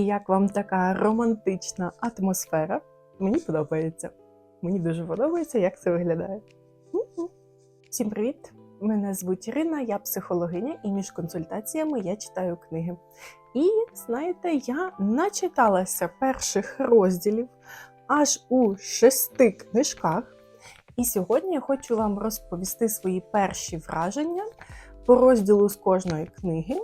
Як вам така романтична атмосфера? Мені подобається. Мені дуже подобається, як це виглядає. Всім привіт! Мене звуть Ірина, я психологиня, і між консультаціями я читаю книги. І знаєте, я начиталася перших розділів аж у шести книжках. І сьогодні я хочу вам розповісти свої перші враження по розділу з кожної книги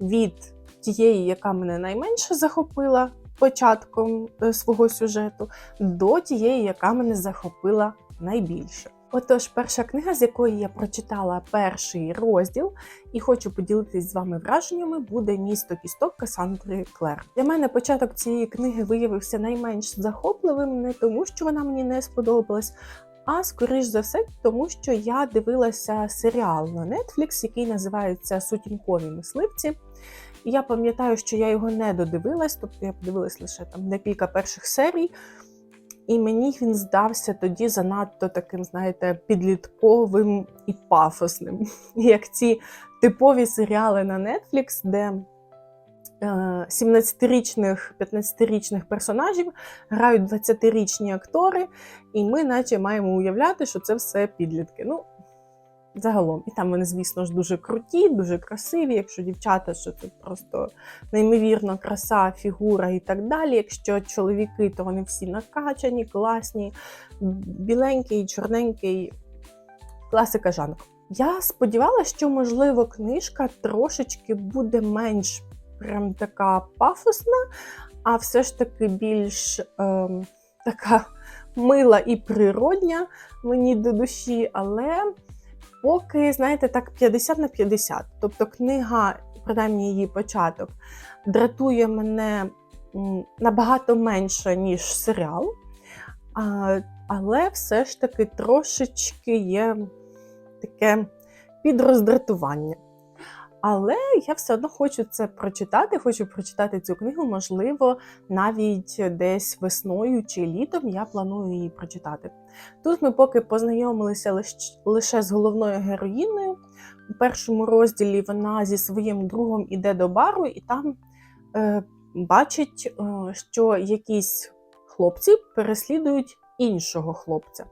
від тієї, яка мене найменше захопила початком е, свого сюжету, до тієї, яка мене захопила найбільше. Отож, перша книга, з якої я прочитала перший розділ, і хочу поділитись з вами враженнями, буде місто кісток Касандри Клер. Для мене початок цієї книги виявився найменш захопливим, не тому, що вона мені не сподобалась. А скоріш за все, тому що я дивилася серіал на Netflix, який називається Сутінкові мисливці. Я пам'ятаю, що я його не додивилась, тобто я подивилась лише там декілька перших серій, і мені він здався тоді занадто таким, знаєте, підлітковим і пафосним, як ці типові серіали на Netflix, де е, 17-річних, 15-річних персонажів грають 20-річні актори, і ми, наче, маємо уявляти, що це все підлітки. Ну, загалом. І там вони, звісно ж, дуже круті, дуже красиві. Якщо дівчата, що це просто неймовірно краса, фігура і так далі. Якщо чоловіки, то вони всі накачані, класні, біленький, чорненький, класика жанру. Я сподівалася, що, можливо, книжка трошечки буде менш прям така пафосна, а все ж таки більш ем, така мила і природня мені до душі, але поки, знаєте, так 50 на 50. Тобто книга, принаймні її початок, дратує мене набагато менше, ніж серіал. Але все ж таки трошечки є таке підроздратування. Але я все одно хочу це прочитати, хочу прочитати цю книгу, можливо, навіть десь весною чи літом я планую її прочитати. Тут ми поки познайомилися лиш- лише з головною героїною. У першому розділі вона зі своїм другом іде до бару і там е, бачить, е, що якісь хлопці переслідують іншого хлопця.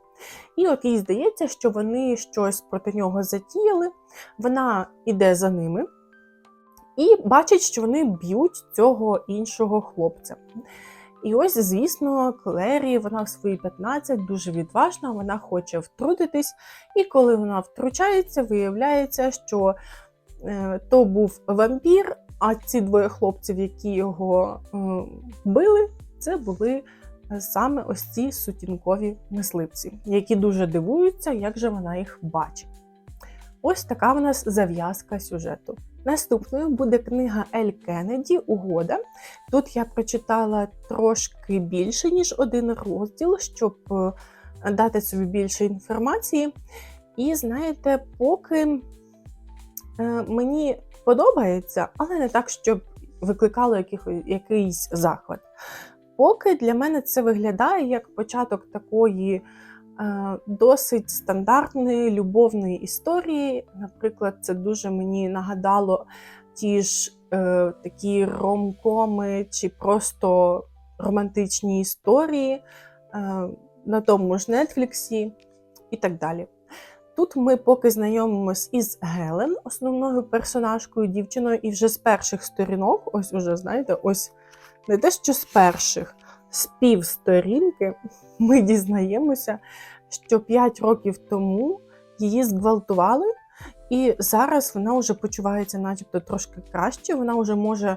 І от їй здається, що вони щось проти нього затіяли. Вона іде за ними і бачить, що вони б'ють цього іншого хлопця. І ось, звісно, Клері, вона в свої 15 дуже відважна, вона хоче втрутитись. І коли вона втручається, виявляється, що е, то був вампір, а ці двоє хлопців, які його били, це були саме ось ці сутінкові мисливці, які дуже дивуються, як же вона їх бачить. Ось така в нас зав'язка сюжету. Наступною буде книга Ель Кеннеді Угода. Тут я прочитала трошки більше, ніж один розділ, щоб е, дати собі більше інформації. І знаєте, поки е, мені подобається, але не так, щоб викликало якийсь захват. Поки для мене це виглядає як початок такої е, досить стандартної любовної історії. Наприклад, це дуже мені нагадало ті ж е, такі ромкоми чи просто романтичні історії е, на тому ж Нетфліксі і так далі. Тут ми поки знайомимось із Гелен, основною персонажкою, дівчиною, і вже з перших сторінок, ось уже, знаєте, ось не те, що з перших, з півсторінки ми дізнаємося, що 5 років тому її зґвалтували, і зараз вона вже почувається, начебто, трошки краще. Вона вже може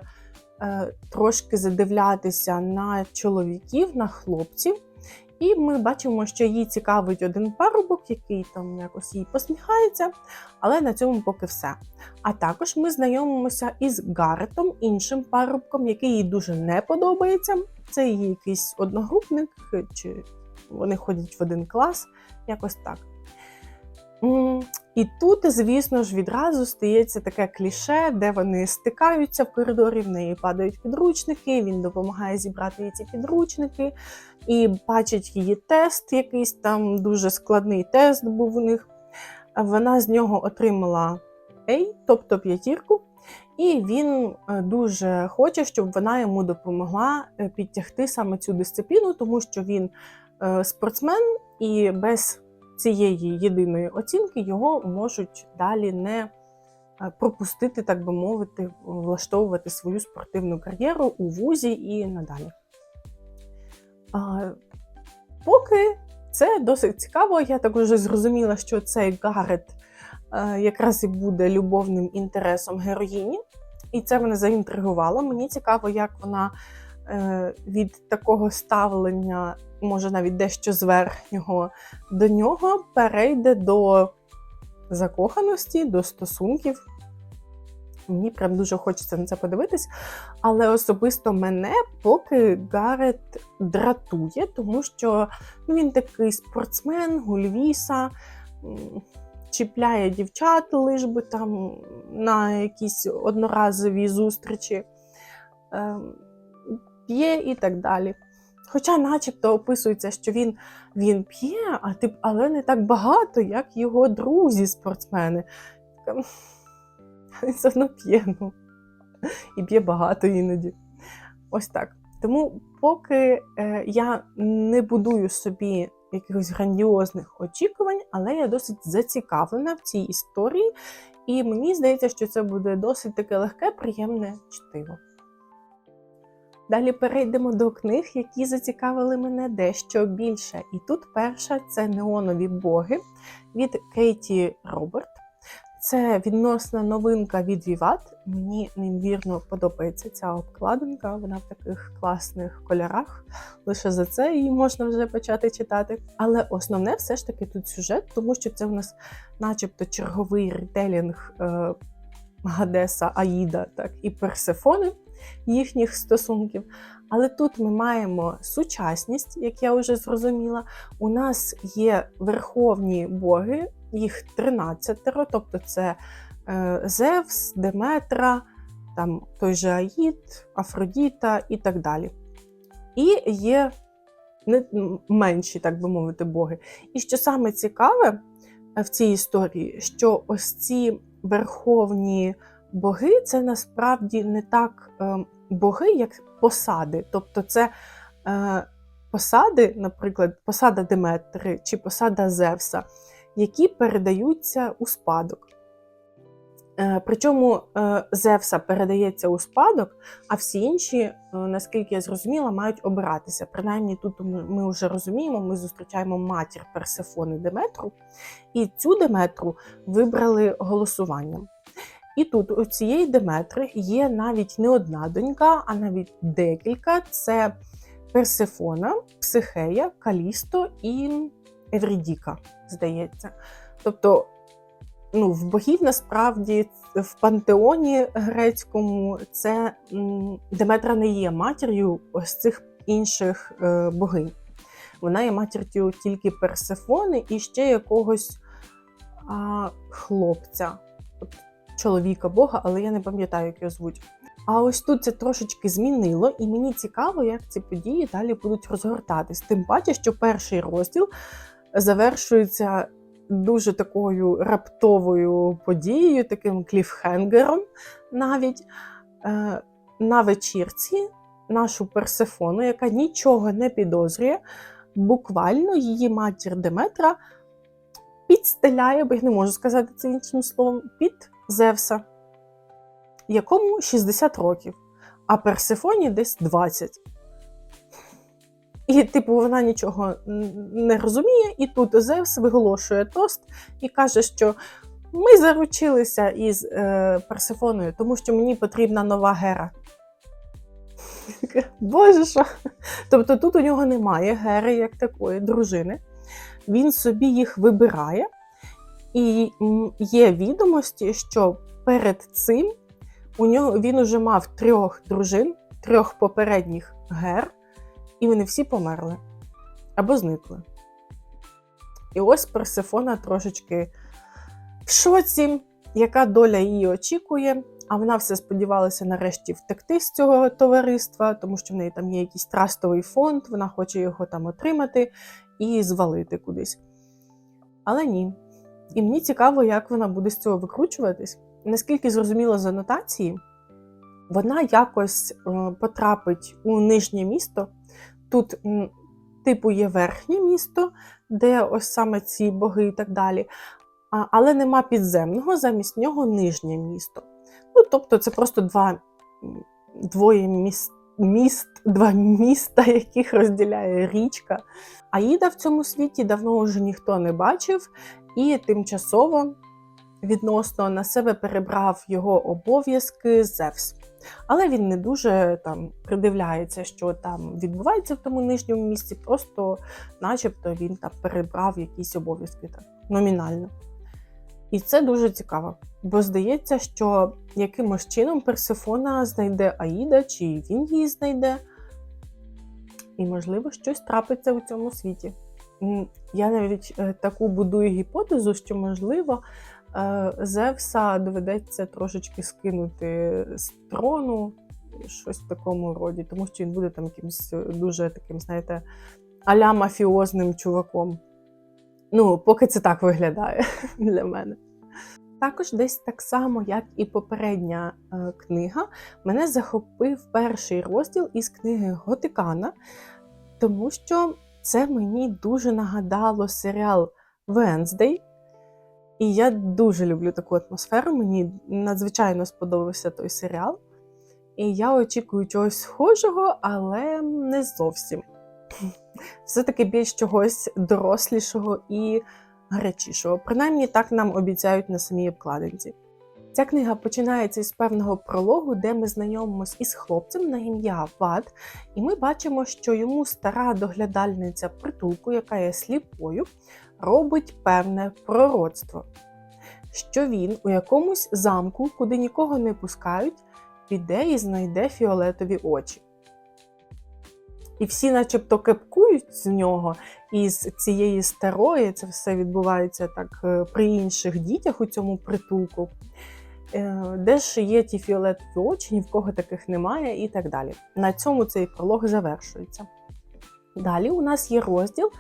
е, трошки задивлятися на чоловіків, на хлопців. І ми бачимо, що їй цікавить один парубок, який там якось їй посміхається, але на цьому поки все. А також ми знайомимося із Гаретом, іншим парубком, який їй дуже не подобається. Це її якийсь одногрупник, чи вони ходять в один клас, якось так. І тут, звісно ж, відразу стається таке кліше, де вони стикаються в коридорі, в неї падають підручники, він допомагає зібрати їй ці підручники і бачить її тест, якийсь там дуже складний тест був у них. Вона з нього отримала A, тобто п'ятірку. І він е, дуже хоче, щоб вона йому допомогла е, підтягти саме цю дисципліну, тому що він е, спортсмен, і без цієї єдиної оцінки його можуть далі не е, пропустити, так би мовити, влаштовувати свою спортивну кар'єру у вузі і надалі. Поки це досить цікаво, я так уже зрозуміла, що цей Гарет е, якраз і буде любовним інтересом героїні, і це мене заінтригувало. Мені цікаво, як вона е, від такого ставлення, може навіть дещо зверхнього до нього, перейде до закоханості, до стосунків. Мені прям дуже хочеться на це подивитись. Але особисто мене поки Гарет дратує, тому що ну, він такий спортсмен, гульвіса, чіпляє дівчат, лиш би там на якісь одноразові зустрічі, ем, п'є і так далі. Хоча, начебто, описується, що він, він п'є, а тип, але не так багато, як його друзі-спортсмени. Така, Він все одно п'є, ну. І п'є багато іноді. Ось так. Тому, поки е, я не будую собі якихось грандіозних очікувань, але я досить зацікавлена в цій історії, і мені здається, що це буде досить таке легке, приємне чтиво. Далі перейдемо до книг, які зацікавили мене дещо більше. І тут перша це Неонові боги від Кейті Роберт. Це відносна новинка від Vivat. Мені неймовірно подобається ця обкладинка. Вона в таких класних кольорах. Лише за це її можна вже почати читати. Але основне все ж таки тут сюжет, тому що це в нас, начебто, черговий ретелінг е, Гадеса, Аїда, так і Персефони їхніх стосунків. Але тут ми маємо сучасність, як я вже зрозуміла. У нас є верховні боги, їх 13, тобто це е, Зевс, Деметра, там той же Аїд, Афродіта і так далі. І є не менші, так би мовити, боги. І що саме цікаве е, в цій історії, що ось ці верховні боги це насправді не так е, боги, як посади. Тобто, це е, посади, наприклад, посада Деметри чи посада Зевса, які передаються у спадок. Е, Причому Зевса передається у спадок, а всі інші, наскільки я зрозуміла, мають обиратися. Принаймні, тут ми вже розуміємо, ми зустрічаємо матір Персефони Деметру, і цю Деметру вибрали голосуванням. І тут у цієї Деметри є навіть не одна донька, а навіть декілька: це Персефона, Психея, Калісто і Еврідіка, здається. Тобто, ну, в богів насправді в пантеоні грецькому це Деметра не є матір'ю ось цих інших е, богинь. Вона є матір'ю тільки Персефони і ще якогось а, хлопця, чоловіка Бога, але я не пам'ятаю, як його звуть. А ось тут це трошечки змінило, і мені цікаво, як ці події далі будуть розгортатись. Тим паче, що перший розділ завершується дуже такою раптовою подією, таким кліфхенгером навіть е, на вечірці нашу Персефону, яка нічого не підозрює, буквально її матір Деметра підстеляє, бо я не можу сказати це іншим словом, під Зевса, якому 60 років, а Персефоні десь 20. І, типу, вона нічого не розуміє, і тут Зевс виголошує тост і каже, що ми заручилися із е, Персефоною, тому що мені потрібна нова гера. Боже що? Тобто тут у нього немає гери як такої дружини. Він собі їх вибирає, і є відомості, що перед цим у нього він уже мав трьох дружин, трьох попередніх гер, і вони всі померли або зникли. І ось Персефона трошечки в шоці, яка доля її очікує. А вона все сподівалася нарешті втекти з цього товариства, тому що в неї там є якийсь трастовий фонд, вона хоче його там отримати і звалити кудись. Але ні. І мені цікаво, як вона буде з цього викручуватись. наскільки зрозуміло з анотації, вона якось е, потрапить у нижнє місто. Тут, типу, є верхнє місто, де ось саме ці боги і так далі. Але нема підземного, замість нього нижнє місто. Ну, тобто, це просто два, двоє міст, міст, два міста, яких розділяє річка. Аїда в цьому світі давно вже ніхто не бачив, і тимчасово відносно на себе перебрав його обов'язки Зевс. Але він не дуже там придивляється, що там відбувається в тому нижньому місці, просто начебто він там перебрав якісь обов'язки так, номінально. І це дуже цікаво, бо здається, що якимось чином Персифона знайде Аїда, чи він її знайде, і, можливо, щось трапиться у цьому світі. Я навіть е, таку будую гіпотезу, що, можливо, е, Зевса доведеться трошечки скинути з трону, щось в такому роді, тому що він буде там якимось е, дуже таким, знаєте, аля мафіозним чуваком. Ну, поки це так виглядає для мене. Також десь так само, як і попередня книга, мене захопив перший розділ із книги Готикана, тому що це мені дуже нагадало серіал Венздей. І я дуже люблю таку атмосферу. Мені надзвичайно сподобався той серіал. І я очікую чогось схожого, але не зовсім. Все-таки більш чогось дорослішого і гарячішого. Принаймні так нам обіцяють на самій обкладинці. Ця книга починається із певного прологу, де ми знайомимось із хлопцем на ім'я Вад, і ми бачимо, що йому стара доглядальниця притулку, яка є сліпою, робить певне пророцтво, що він у якомусь замку, куди нікого не пускають, піде і знайде фіолетові очі. І всі, начебто, кепкують з нього, і з цієї старої це все відбувається так е, при інших дітях у цьому притулку. Е, Де ж є ті фіолетові очі, ні в кого таких немає, і так далі. На цьому цей пролог завершується. Далі у нас є розділ,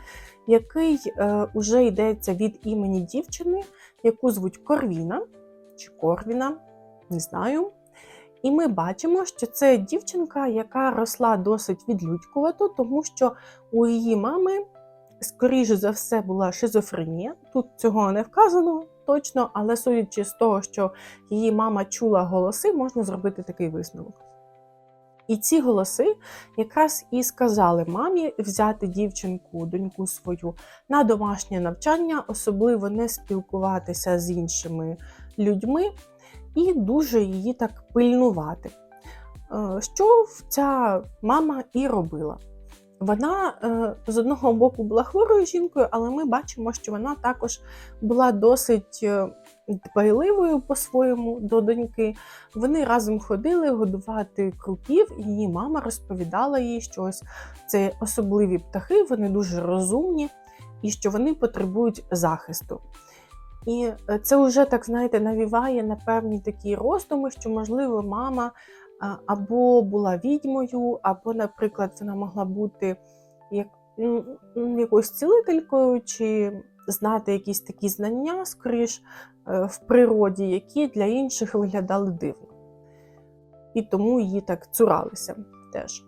який е, уже йдеться від імені дівчини, яку звуть Корвіна чи Корвіна, не знаю. І ми бачимо, що це дівчинка, яка росла досить відлюдькувато, тому що у її мами, скоріше за все, була шизофренія. Тут цього не вказано точно, але судячи з того, що її мама чула голоси, можна зробити такий висновок. І ці голоси якраз і сказали мамі взяти дівчинку, доньку свою на домашнє навчання, особливо не спілкуватися з іншими людьми і дуже її так пильнувати. Е, Що ця мама і робила? Вона е, з одного боку була хворою жінкою, але ми бачимо, що вона також була досить е, дбайливою по-своєму до доньки. Вони разом ходили годувати круків, і її мама розповідала їй, що ось це особливі птахи, вони дуже розумні і що вони потребують захисту. І е, це вже так, знаєте, навіває на певні такі роздуми, що, можливо, мама або була відьмою, або, наприклад, вона могла бути як, м, якоюсь цілителькою, чи знати якісь такі знання, скоріш, е, в природі, які для інших виглядали дивно. І тому її так цуралися теж.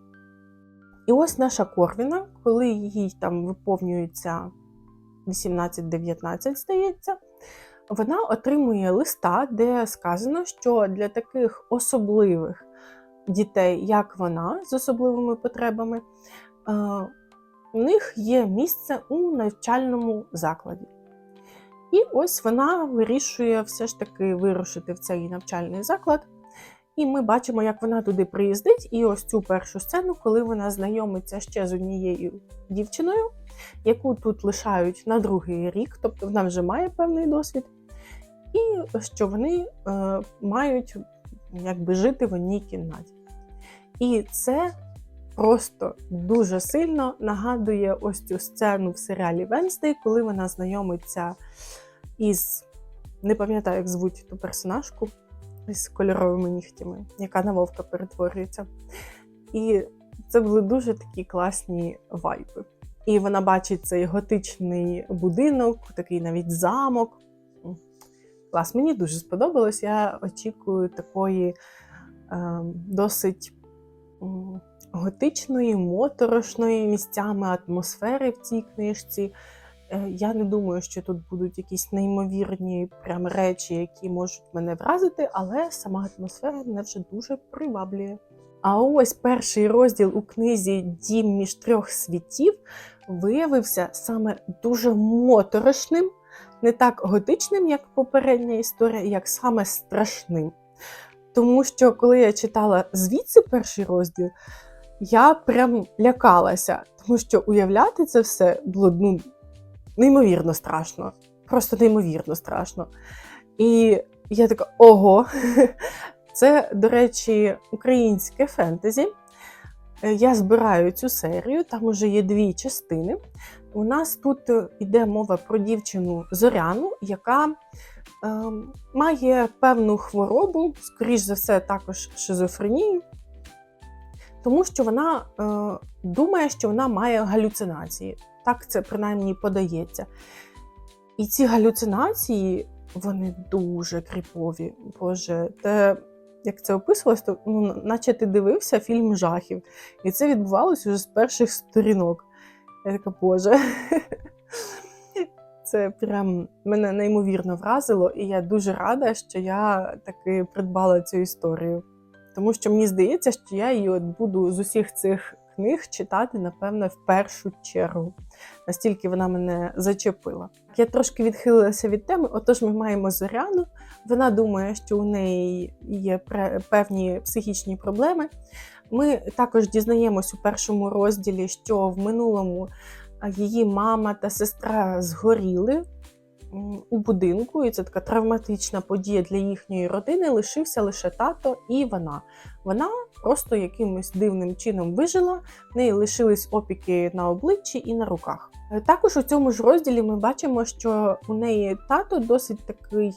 І ось наша Корвіна, коли їй там виповнюється 18-19, здається, вона отримує листа, де сказано, що для таких особливих дітей, як вона, з особливими потребами, е, у них є місце у навчальному закладі. І ось вона вирішує все ж таки вирушити в цей навчальний заклад. І ми бачимо, як вона туди приїздить, і ось цю першу сцену, коли вона знайомиться ще з однією дівчиною, яку тут лишають на другий рік, тобто вона вже має певний досвід, і що вони е, мають якби жити в одній кімнаті. І це просто дуже сильно нагадує ось цю сцену в серіалі Венстей, коли вона знайомиться із, не пам'ятаю, як звуть ту персонажку з кольоровими нігтями, яка на вовка перетворюється. І це були дуже такі класні вайби. І вона бачить цей готичний будинок, такий навіть замок. Клас, мені дуже сподобалось. Я очікую такої е, досить готичної, моторошної місцями атмосфери в цій книжці. Е, Я не думаю, що тут будуть якісь неймовірні прям речі, які можуть мене вразити, але сама атмосфера мене вже дуже приваблює. А ось перший розділ у книзі Дім між трьох світів виявився саме дуже моторошним, не так готичним, як попередня історія, як саме страшним. Тому що коли я читала звідси перший розділ, я прям лякалася, тому що уявляти це все було ну, неймовірно страшно. Просто неймовірно страшно. І я така: ого, це, до речі, українське фентезі. Я збираю цю серію, там уже є дві частини. У нас тут е, йде мова про дівчину Зоряну, яка має певну хворобу, скоріш за все, також шизофренію, тому що вона е, думає, що вона має галюцинації. Так це принаймні подається. І ці галюцинації, вони дуже кріпові. Боже, те, як це описувалось, то ну, наче ти дивився фільм жахів. І це відбувалося вже з перших сторінок. Я така, Боже. Це прям мене неймовірно вразило, і я дуже рада, що я таки придбала цю історію. Тому що мені здається, що я її от буду з усіх цих книг читати, напевно, в першу чергу. Настільки вона мене зачепила. Я трошки відхилилася від теми. Отож, ми маємо Зоряну. Вона думає, що у неї є певні психічні проблеми. Ми також дізнаємось у першому розділі, що в минулому її мама та сестра згоріли у будинку, і це така травматична подія для їхньої родини. Лишився лише тато і вона. Вона просто якимось дивним чином вижила, в неї лишились опіки на обличчі і на руках. Е, Також у цьому ж розділі ми бачимо, що у неї тато досить такий,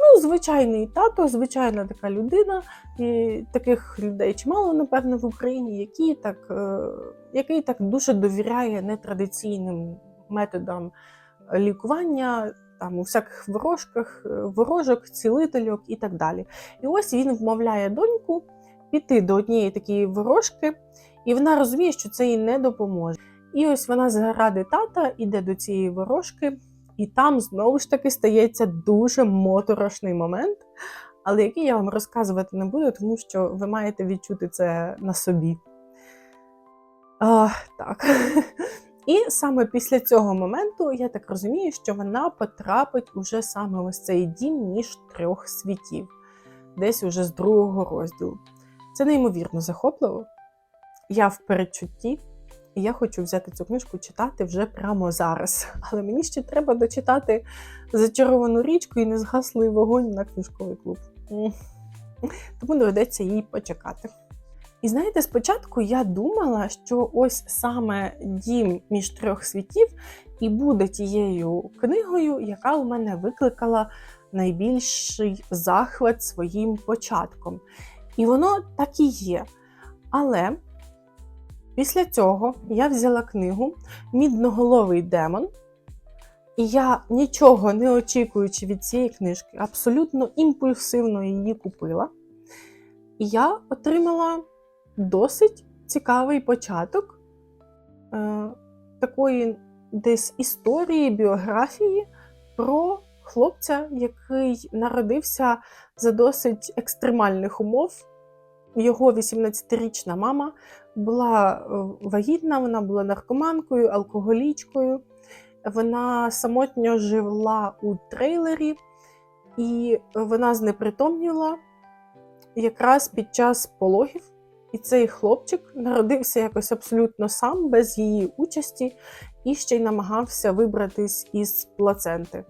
ну, звичайний тато, звичайна така людина. І таких людей чимало, напевно, в Україні, які так, е, який так дуже довіряє нетрадиційним методам лікування, там у всяких ворожках, е, ворожок, цілительок і так далі. І ось він вмовляє доньку піти до однієї такої ворожки, і вона розуміє, що це їй не допоможе. І ось вона заради тата іде до цієї ворожки, і там знову ж таки стається дуже моторошний момент, але який я вам розказувати не буду, тому що ви маєте відчути це на собі. А, так. І саме після цього моменту, я так розумію, що вона потрапить уже саме ось цей дім між трьох світів, десь уже з другого розділу. Це неймовірно захопливо. Я в передчутті, і я хочу взяти цю книжку читати вже прямо зараз. Але мені ще треба дочитати зачаровану річку і незгаслий вогонь на книжковий клуб. Тому доведеться їй почекати. І знаєте, спочатку я думала, що ось саме дім між трьох світів і буде тією книгою, яка у мене викликала найбільший захват своїм початком. І воно так і є. Але після цього я взяла книгу Мідноголовий демон. І я нічого не очікуючи від цієї книжки, абсолютно імпульсивно її купила. І я отримала досить цікавий початок е, такої десь історії, біографії про хлопця, який народився за досить екстремальних умов. Його 18-річна мама була е, вагітна, вона була наркоманкою, алкоголічкою. Вона самотньо жила у трейлері, і вона знепритомніла якраз під час пологів. І цей хлопчик народився якось абсолютно сам, без її участі, і ще й намагався вибратись із плаценти.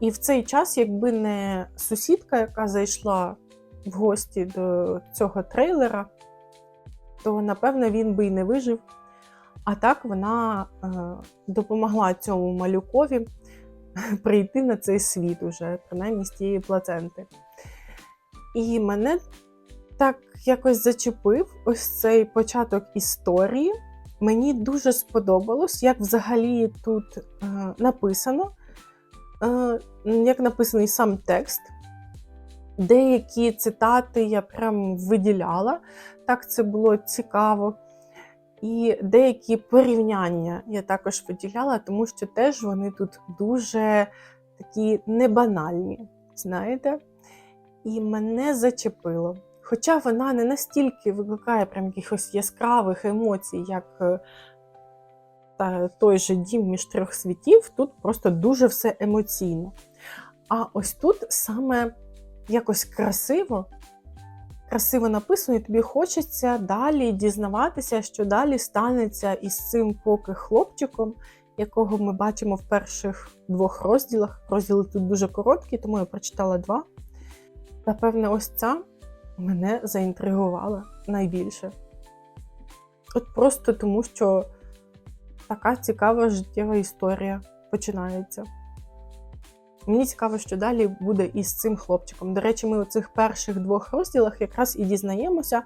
І в цей час, якби не сусідка, яка зайшла в гості до цього трейлера, то напевне він би й не вижив. А так вона е, допомогла цьому малюкові прийти на цей світ уже, принаймні з тієї плаценти. І мене так якось зачепив ось цей початок історії. Мені дуже сподобалось, як взагалі тут е, написано. е, як написаний сам текст. Деякі цитати я прям виділяла, так це було цікаво. І деякі порівняння я також виділяла, тому що теж вони тут дуже такі небанальні, знаєте? І мене зачепило. Хоча вона не настільки викликає прям якихось яскравих емоцій, як е, та той же дім між трьох світів, тут просто дуже все емоційно. А ось тут саме якось красиво, красиво написано, і тобі хочеться далі дізнаватися, що далі станеться із цим поки хлопчиком, якого ми бачимо в перших двох розділах. Розділи тут дуже короткі, тому я прочитала два. Напевне, ось ця мене заінтригувала найбільше. От просто тому, що така цікава життєва історія починається. Мені цікаво, що далі буде із цим хлопчиком. До речі, ми у цих перших двох розділах якраз і дізнаємося,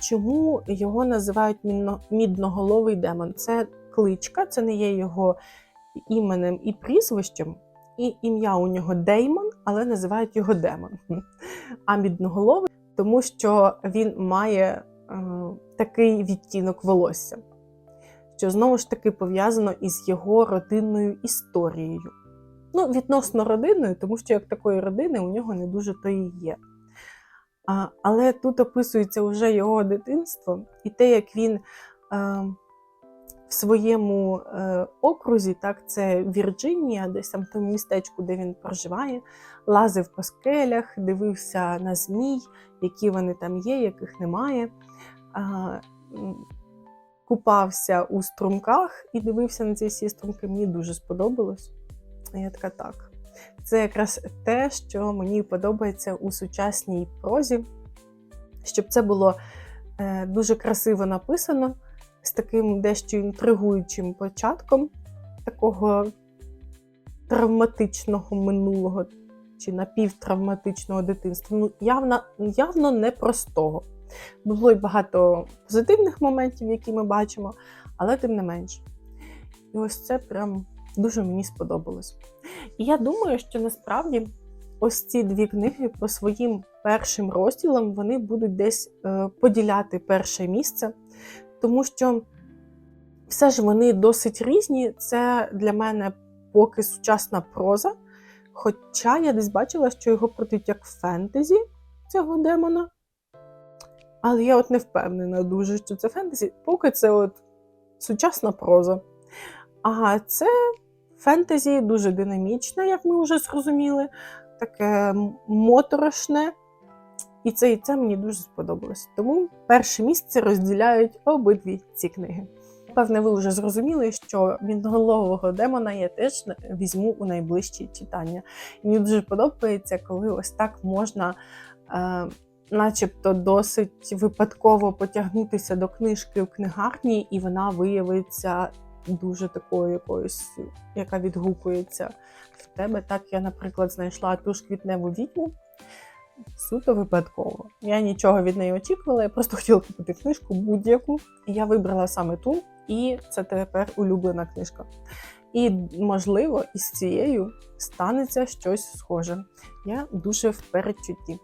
чому його називають мідно- мідноголовий демон. Це кличка, це не є його іменем і прізвищем. І ім'я у нього Деймон, але називають його демон. А мідноголовий, тому що він має е, такий відтінок волосся, що знову ж таки пов'язано із його родинною історією. Ну, відносно родиною, тому що як такої родини у нього не дуже то і є. А, але тут описується вже його дитинство і те, як він е, в своєму е, окрузі, так, це Вірджинія, десь там в тому містечку, де він проживає, лазив по скелях, дивився на змій, які вони там є, яких немає. М, купався у струмках і дивився на ці всі струмки. Мені дуже сподобалось. Я така так. Це якраз те, що мені подобається у сучасній прозі, щоб це було е, дуже красиво написано, з таким дещо інтригуючим початком такого травматичного минулого чи напівтравматичного дитинства. Ну, явно, явно непростого. Було й багато позитивних моментів, які ми бачимо, але тим не менш. І ось це прям дуже мені сподобалось. І я думаю, що насправді ось ці дві книги по своїм першим розділам вони будуть десь е, поділяти перше місце, тому що все ж вони досить різні. Це для мене поки сучасна проза. Хоча я десь бачила, що його продають як фентезі цього демона. Але я от не впевнена дуже, що це фентезі, поки це от сучасна проза. А це фентезі дуже динамічне, як ми вже зрозуміли, таке моторошне. І це і це мені дуже сподобалось. Тому перше місце розділяють обидві ці книги. Певне, ви вже зрозуміли, що мінголового демона я теж візьму у найближчі читання. Мені дуже подобається, коли ось так можна, е, начебто, досить випадково потягнутися до книжки в книгарні, і вона виявиться дуже такою якоюсь, яка відгукується в тебе. Так я, наприклад, знайшла ту ж квітневу відьму. Суто випадково. Я нічого від неї очікувала, я просто хотіла купити книжку будь-яку. І я вибрала саме ту, і це тепер улюблена книжка. І, можливо, із цією станеться щось схоже. Я дуже в передчутті.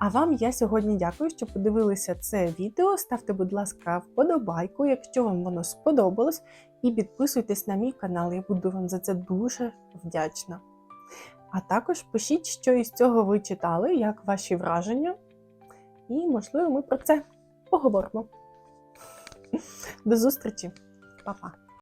А вам я сьогодні дякую, що подивилися це відео. Ставте, будь ласка, вподобайку, якщо вам воно сподобалось, і підписуйтесь на мій канал. Я буду вам за це дуже вдячна. А також пишіть, що із цього ви читали, як ваші враження. І, можливо, ми про це поговоримо. До зустрічі, Па-па!